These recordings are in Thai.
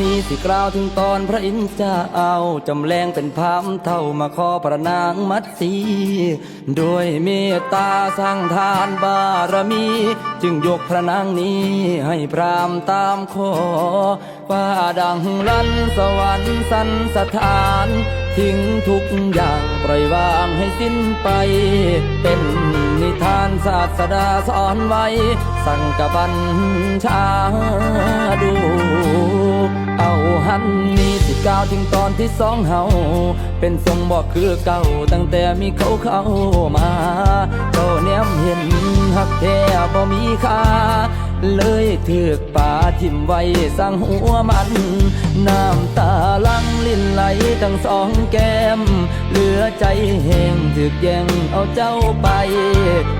นี้สิกล่าวถึงตอนพระอินทร์จ้าเอาจำแรงเป็นพามเท่ามาขอพระนางมัดสีด้วยเมตตาสร้างทานบารมี จึงยกพระนางนี้ให้พรามตามขอว่าดังลันสวรรค์สันสถาน ทิ้งทุกอย่างปล่อยวางให้สิ้นไปเป็น นิทานศาสดาสอนไว้ สั่งกับบัญชาดู เอาหันนี้สิก้าวถึงตอนที่สองเฮาเป็นทรงบอกคือเก่าตั้งแต่มีเขาเข้ามาเจ้าเนมเห็นหักแท้บ่มีค่า เลยถือกป่าทิมไว้สั่งหัวมัน น้ำตาลังลิ้นไหลทั้งสองแก้ม เหลือใจแห้งถึกแย่งเอาเจ้าไป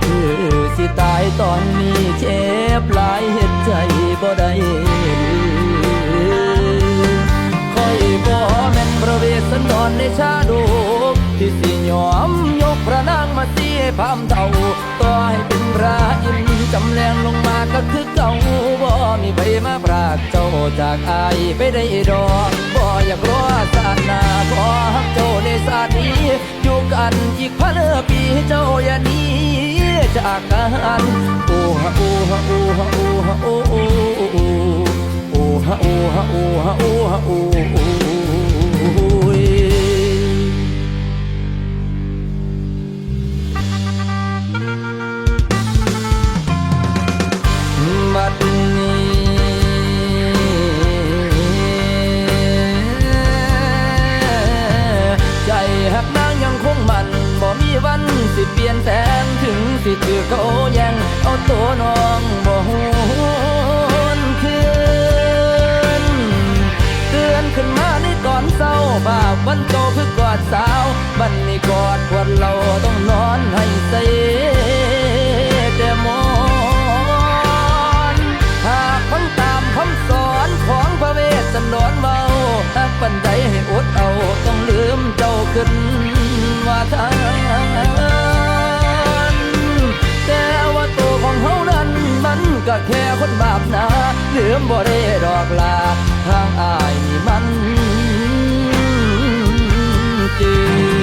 คือสิตายตอนนี้เจ็บหลายเหตุใจบ่ได้คอยบ่แม่นพระเวสสันดรในชาดกที่สิยอมยกพระนางมาเสียพามเท่า ต่อให้เป็นพระอินจำแรงลงมาก็คือเก่าบ่มีใบมาปรากเจ้าจากอายไปได้ดอกบ่อยากรอศาสนาบ่ฮักเจ้าในศาสนีอยู่กันอีกพันปีเจ้าอย่าหนี้จากกันโอ้ฮะโอ้ฮะโอ้ฮะโอ้ฮะโอ้ แค่คนบาปนะลืมบ่ได้ดอกลา ทางอายนี่มันจืด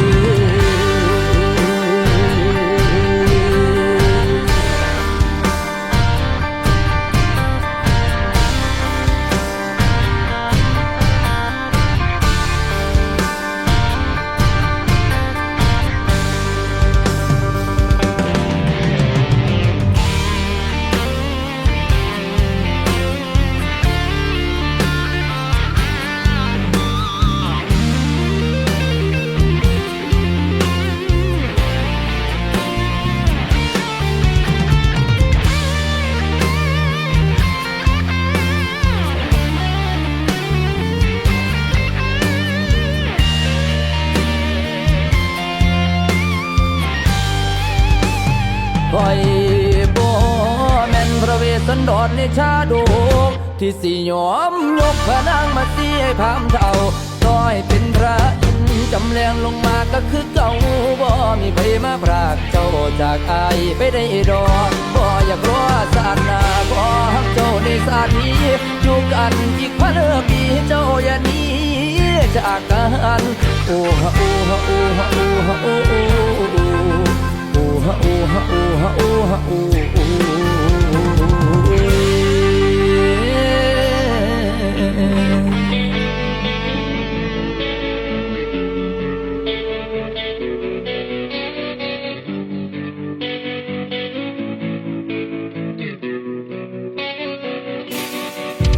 สันดรในชาดกที่สิยอมยกพระนางมาเสียให้พามเท่าต้อยเป็นพระอินจำแรงลงมาก็คือเก่าบ่มีใครมาพรากเจ้าจากอายไปได้ดอกบ่อยากรอศานาบ่ฮักเจ้าในศานีอยู่กันอีกพันปีเจ้าอย่านี้จากกันโอ้ฮะโอ้ฮะโอ้ฮะโอ้ฮะโอ้โอ้โอ้โอ้ฮะโอ้ฮะโอ้ฮะโอ้ฮะโอ้ โอ้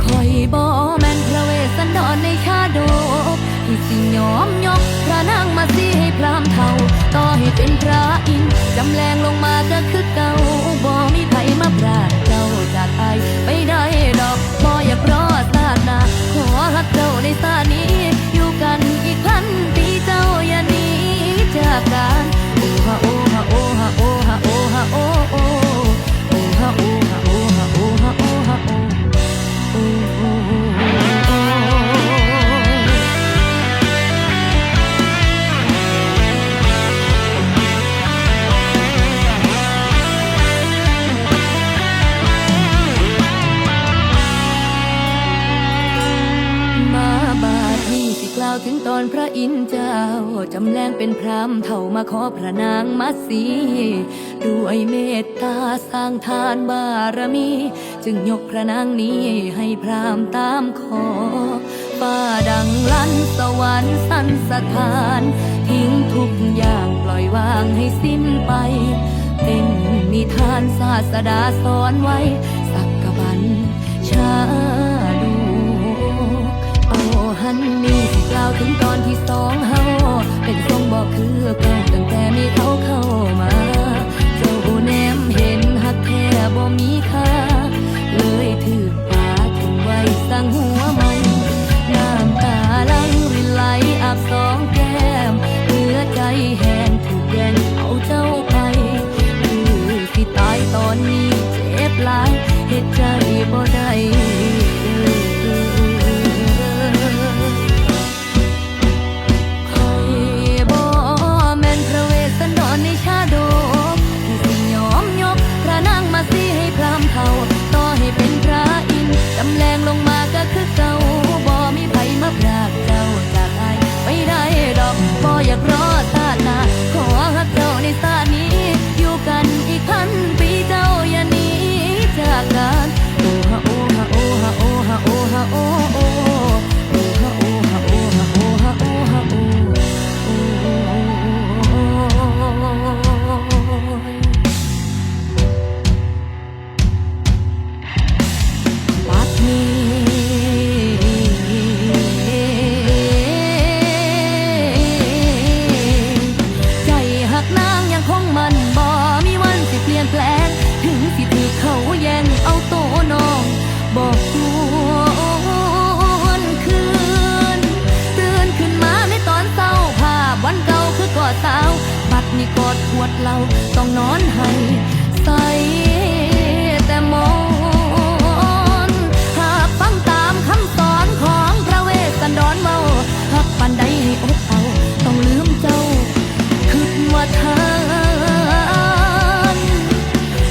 คอยบ่แม่นพระเวสสันดรในชาดกที่สิยอมยกพระนางมาสิให้พรามเทาต่อให้เป็นพระ อินเจ้า จำแรงเป็นพรามเท่ามาขอพระนางมัตสีด้วยเมตตาสร้างทานบารมี จึงยกพระนางนี้ให้พรามตามขอฟ้าดังลั่นสวรรค์สันสถาน ทิ้งทุกอย่างปล่อยวางให้สิ้นไป เป็นนิทานศาสดาสอนไว้ สักกบันชาดูโอ้ฮันนี่สิ กล่าวถึงตอนที่สองเฮาเป็นทรงบอกคือเก่าตั้งแต่มีเขาเข้ามา เจ้าแนมเห็นหักแท้บ่มีค่า เลยถือป่าถึงไว้สั่งหัวมัน น้ำตาลังรินไหลอาบสองแก้มเหลือใจแห้งถูกแย่งเอาเจ้าไป คือที่ตายตอนนี้เจ็บหลายเหตุใจบ่ได้ เหล้าต้องนอนให้ใสแต่มองหากฟังตามคำสอนของพระเวสสันดรเมาหักปันใดให้อดเอา ต้องลืมเจ้าคิดว่าทาน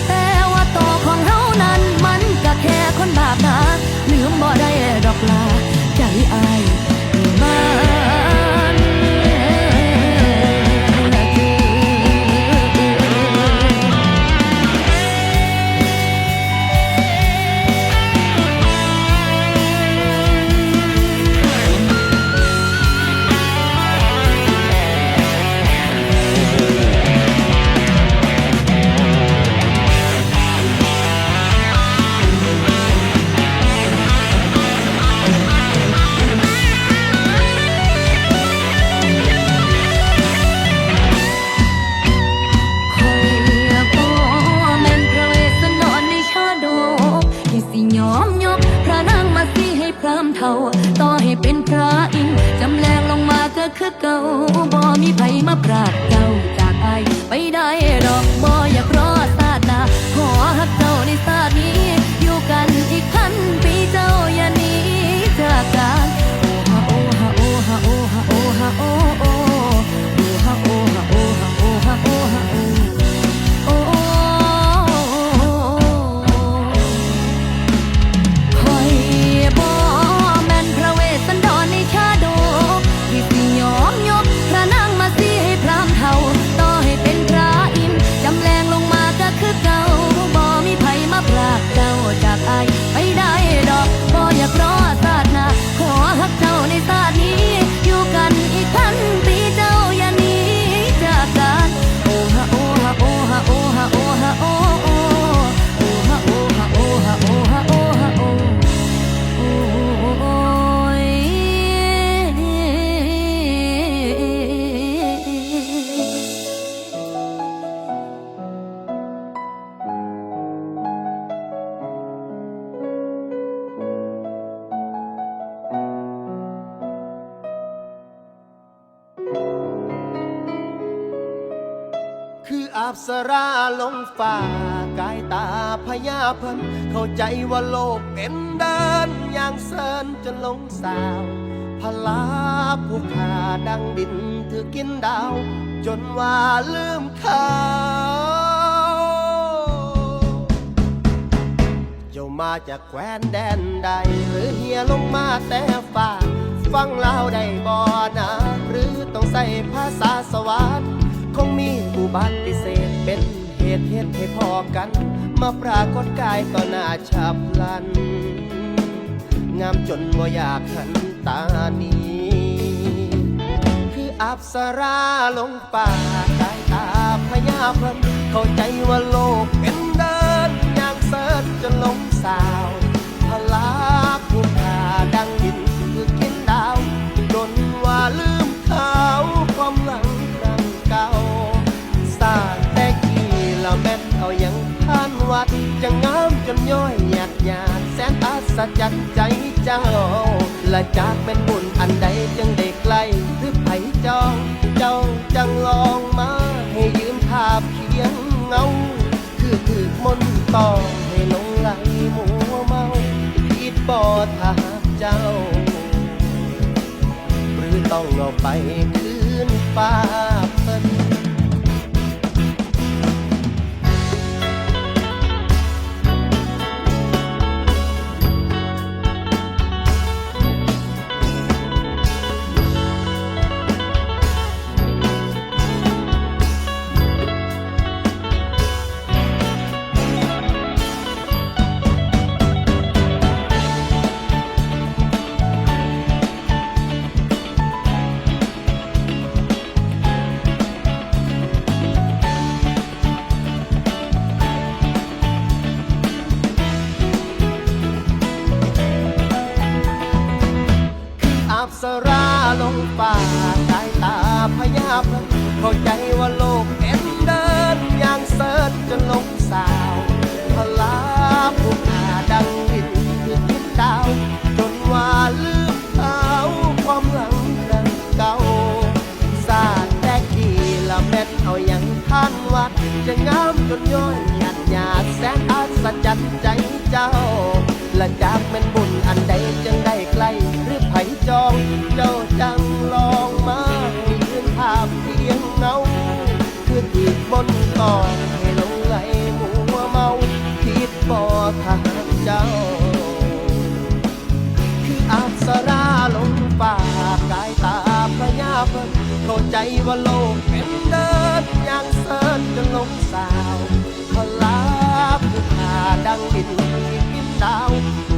แต่ว่าต่อของเฮานั้นมันก็แค่คนบาปนะลืมบ่ได้ดอกลา ออับสราลงฟ้ากายตาพญาเพิ่นเข้าใจว่าโลกเป็นเดินอย่างเซินจนลงสาวพลาผู้ขาดังดินถือกินดาว จนว่าลืมเขาเจ้ามาจากแคว้นแดนใด หรือเฮียลงมาแต่ฟ้าฟังเล่าได้บ่นะหรือต้องใส่ภาษาสวรร คงมีอุบัติเศษเป็นเหตุเหตุให้พอกัน มาปรากฏกายต่อหน้าฉับพลัน งามจนบ่อยากหันตานีคืออับสราลงป่ากายตาพญาพรหมเข้าใจว่าโลกเป็น นอัศจรรย์ใจเจ้า และจากเป็นบุญอันใดจึงได้ใกล้หรือไผจองเจ้าจังลองมาให้ยืนภาพเคียงเงา คือถือมนต์ต่อให้ลงไหลมัวเมาคิดบ่ถ้าเจ้า หรือต้องเอาไปคืนฟ้า จากเป็นบุญอันใดจึงได้ใกล้หรือไผจอง เจ้าจังลองมาให้ยืนภาพเพียงเงาคือถีบบนต่อให้ลงไหลมัวเมาคิดบ่ทางเจ้า คืออับสราลงป่ากายตาพระยาเพิ่นเข้าใจว่าโลกเป็นเดินอย่างเสิร์จนลงสาวพลาผู้ขาดังดิน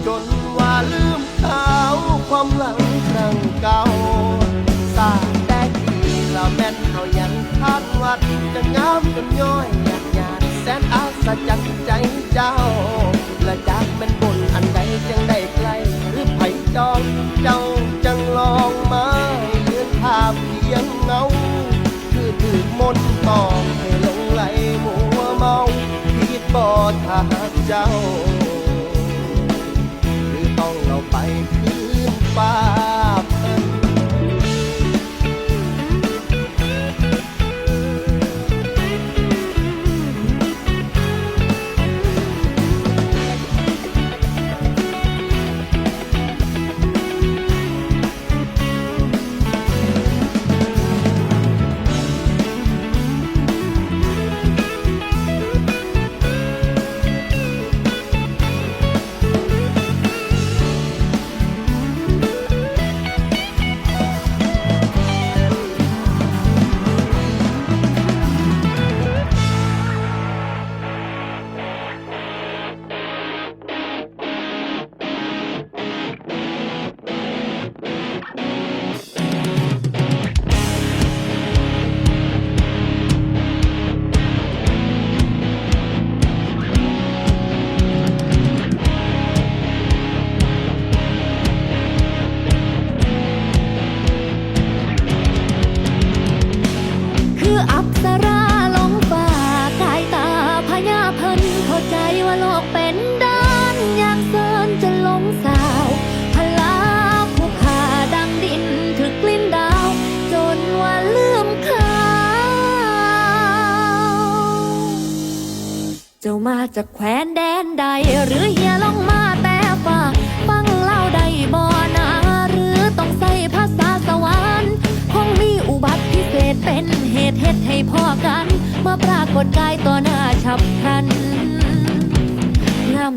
จนว่าลืมเขาความหลังครั้งเก่าสร้างแต่กี่ละแม่นเอายังคาดวัดจะงามจนย้อยหยาดหยาดแสนอัศจรรย์ใจเจ้า และจากเป็นบุญอันใดจึงได้ใกล้หรือไผจองเจ้าจังลองมาให้ยืนภาพเพียงเงา คือถือมนต์ตองให้หลงไหลมัวเมาผิดบ่ถ้าหากเจ้า ต้องเอาไปคืนฟ้า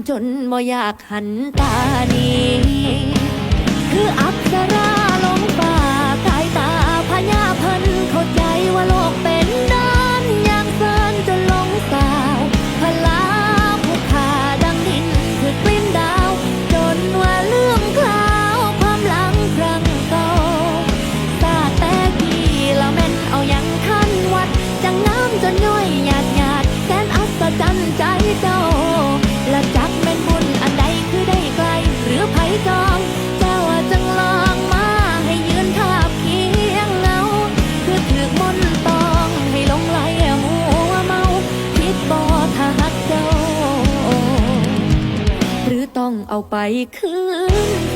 จนบ่อยากหันตานีคืออัปสราลงป่าตายตาพญาพันเข้าใจว่าโลกเป็น เอาไปคืน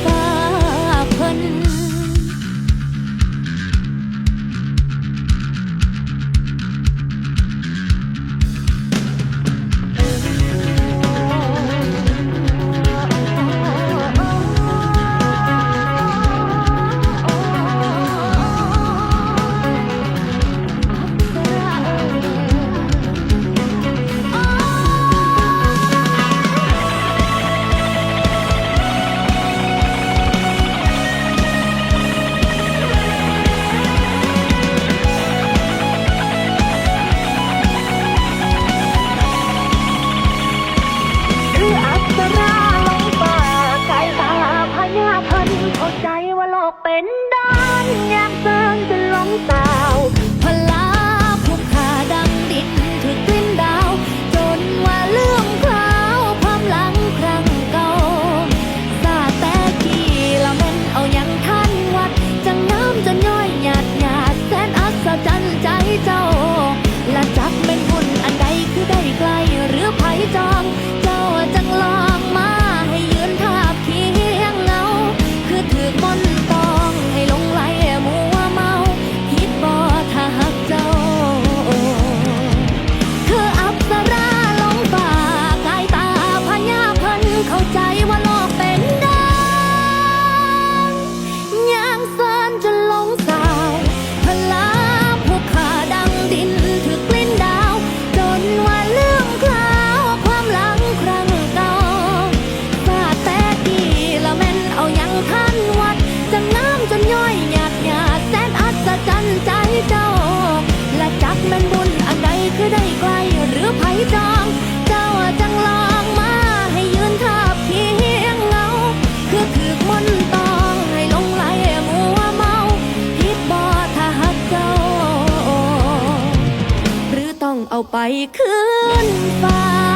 ไปขึ้นฟ้า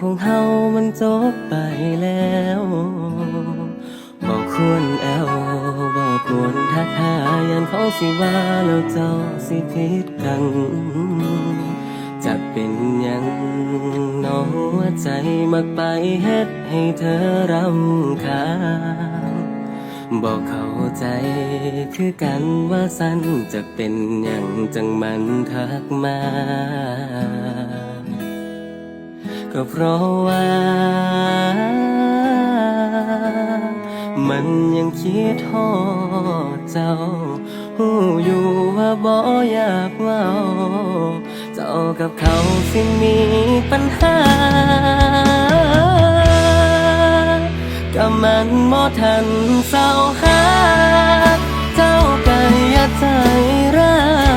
ของเฮามันจบไปแล้วบอกควรแอวบอกควรทักทายันเขาสิว่าแล้วเจ้าสิพิดกันจะเป็นยังน้องหัวใจมักไปเฮ็ดให้เธอรำคาญบอกเข้าใจคือกันว่าสั้นจะเป็นอย่างจังมันทักมา ก็เพราะว่า มันยังคิดทอดเจ้าหูอยู่ว่าบ่อยากเว้า เจ้ากับเขาสิมีปัญหาก็มันบ่ทันเศร้าหา เจ้าก็อย่าใจร้าย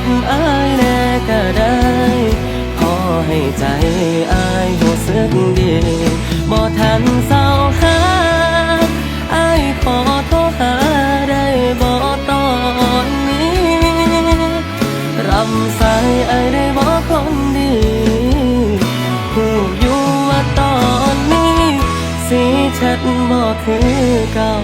ดอายแน่ก็ได้ขอให้ใจอายหูสึกดีบ่ทันเศร้าหาอายขอโทษหาได้บ่ตอนนี้รำสายอายได้บ่คนดีผู้อยู่ว่าตอนนี้สีชัดบ่คือเก่า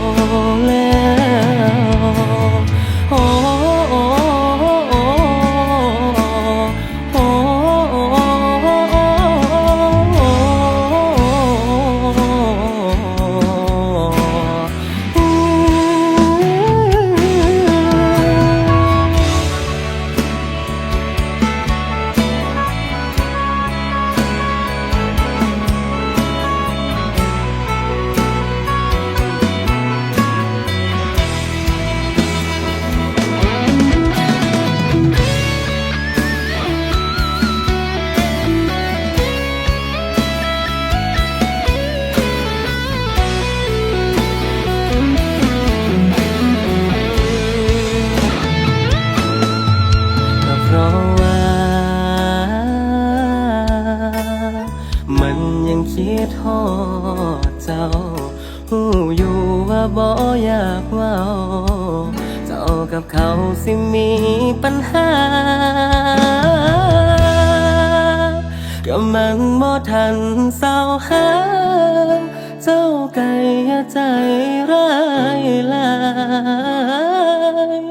คิดทอดเจ้าหูอยู่ว่าบ่อยากเว่าเจ้ากับเขาสิมีปัญหาก็มันบ่ทันเศร้าหาเจ้าไก่ใจร้ายลาย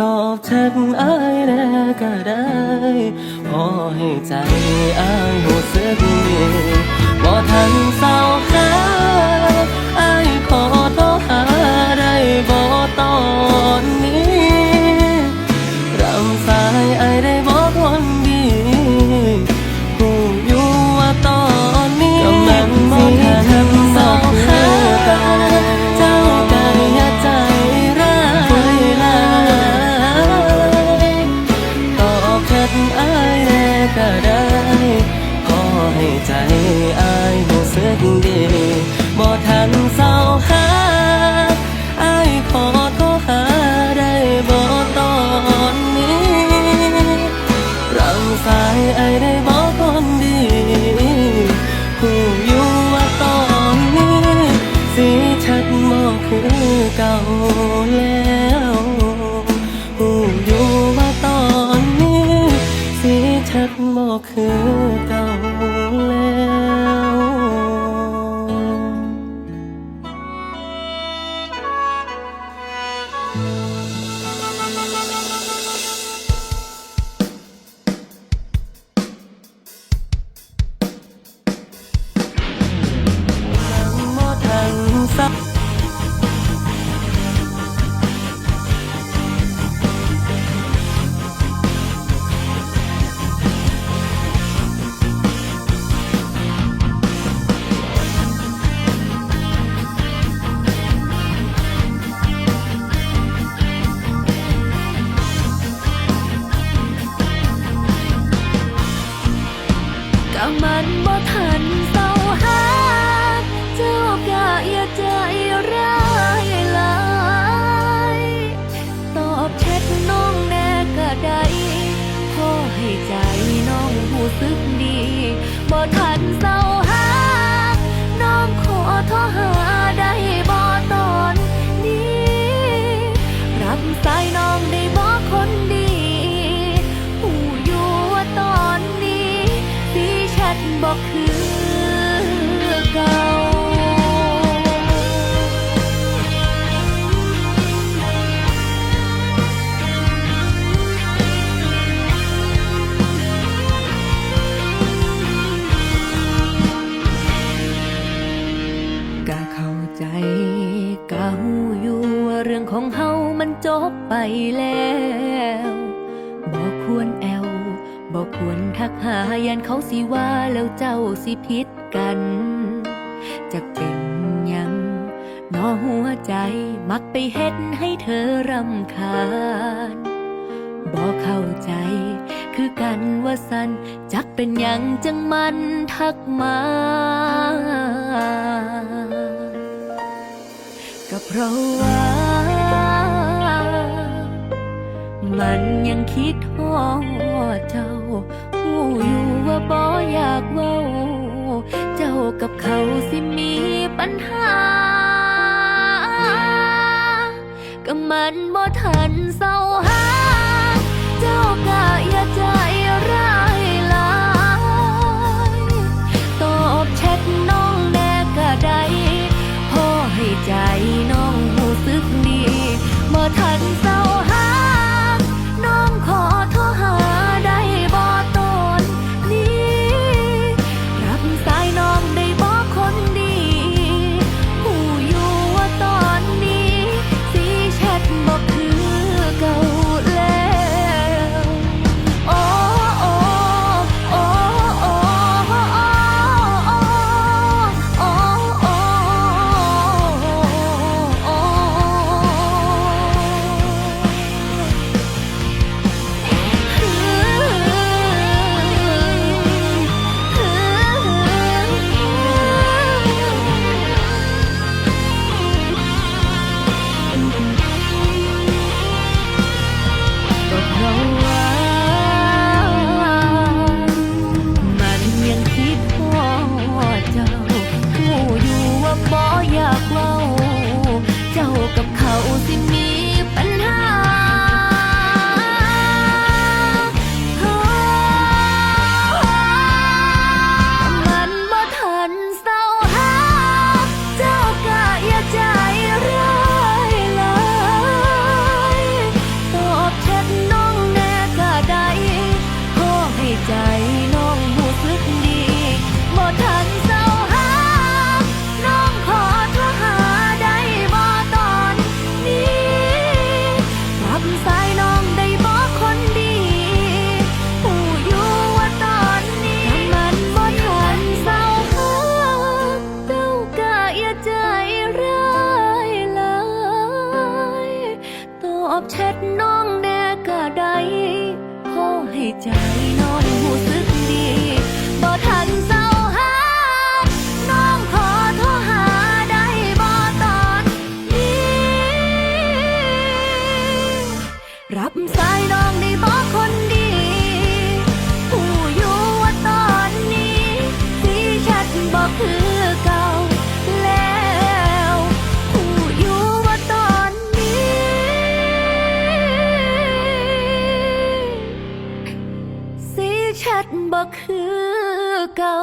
ตอบแชทอายแน่ก็ได้ พอให้ใจอายหูสึกดี บ่ทันเศร้าหาอายขอ ชั เจ้าสิผิดกัน จะเป็นยังนอหัวใจมักไปเฮ็ดให้เธอรำคาญบอกเข้าใจ คือกันว่าสันจักเป็นยังจังมันทักมา ก็เพราะว่า มันยังคิดทอดเจ้าหูอยู่ว่าบ่อยากเว้า เจ้ากับเขาสิมีปัญหา ก็มันบ่ทันเศร้าหา เจ้าก็อย่าใจร้ายลายตอบเช็ดน้องแน่ก็ได้พอให้ใจน้องหูซึกดีบ่ทัน คือเก่าแล้วผู้อยู่ว่าตอนนี้ สีชัดบอกคือเก่า